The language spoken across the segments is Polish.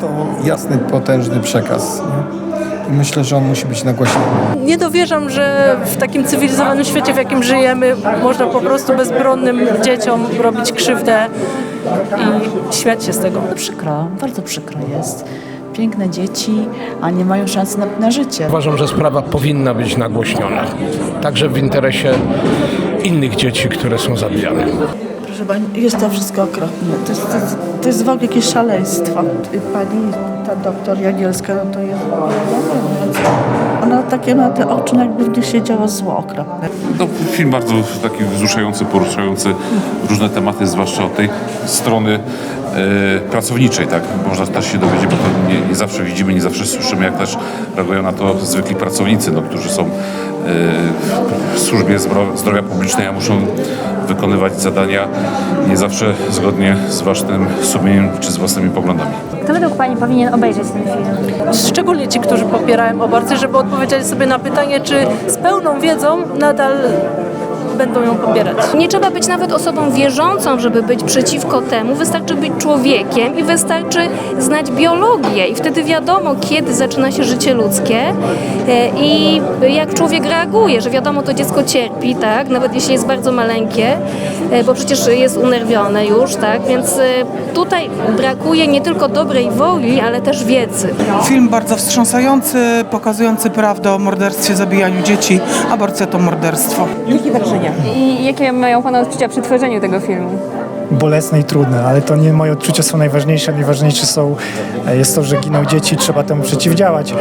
to jasny, potężny przekaz. Nie? I myślę, że on musi być nagłaśniony. Nie dowierzam, że w takim cywilizowanym świecie, w jakim żyjemy, można po prostu bezbronnym dzieciom robić krzywdę i śmiać się z tego. Przykro, bardzo przykro jest. Piękne dzieci, a nie mają szansy na, na życie. Uważam, że sprawa powinna być nagłośniona. Także w interesie innych dzieci, które są zabijane. Proszę Pani, jest to wszystko okropne. To jest, to jest, to jest w ogóle jakieś szaleństwo. Pani, ta doktor Jagielska, no to jest... Ona takie ma te oczy, no jakby w nich się działo zło okropne. No, film bardzo taki wzruszający, poruszający różne tematy, zwłaszcza od tej strony pracowniczej, tak? Można też się dowiedzieć, bo to nie, nie zawsze widzimy, nie zawsze słyszymy, jak też reagują na to zwykli pracownicy, no, którzy są e, w służbie zdro- zdrowia publicznej, a muszą wykonywać zadania nie zawsze zgodnie z własnym sumieniem czy z własnymi poglądami. Kto według Pani powinien obejrzeć ten film? Szczególnie ci, którzy popierają aborcję, żeby odpowiedzieli sobie na pytanie, czy z pełną wiedzą nadal będą ją popierać. Nie trzeba być nawet osobą wierzącą, żeby być przeciwko temu. Wystarczy być człowiekiem i wystarczy znać biologię. I wtedy wiadomo, kiedy zaczyna się życie ludzkie e, i jak człowiek reaguje, że wiadomo, to dziecko cierpi, tak? Nawet jeśli jest bardzo maleńkie, e, bo przecież jest unerwione już, tak? Więc e, tutaj brakuje nie tylko dobrej woli, ale też wiedzy. Film bardzo wstrząsający, pokazujący prawdę o morderstwie, zabijaniu dzieci. Aborcja to morderstwo. I jakie mają Pana odczucia przy tworzeniu tego filmu? Bolesne i trudne, ale to nie moje odczucia są najważniejsze. Najważniejsze są, e, jest to, że giną dzieci, trzeba temu przeciwdziałać.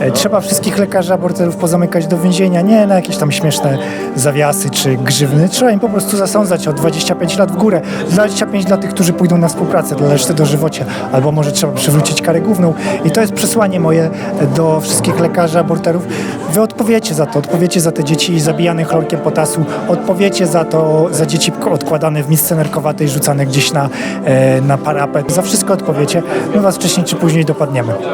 E, Trzeba wszystkich lekarzy aborterów pozamykać do więzienia, nie na jakieś tam śmieszne zawiasy czy grzywny. Trzeba im po prostu zasądzać o 25 lat w górę. 25 dla tych, którzy pójdą na współpracę, dla reszty dożywocia. Albo może trzeba przywrócić karę główną. I to jest przesłanie moje e, do wszystkich lekarzy aborterów. Wy odpowiecie za to, odpowiecie za te dzieci zabijane chlorkiem potasu, odpowiecie za to, za dzieci odkładane w misce nerkowatej, rzucane gdzieś na, e, na parapet. Za wszystko odpowiecie. My was wcześniej czy później dopadniemy.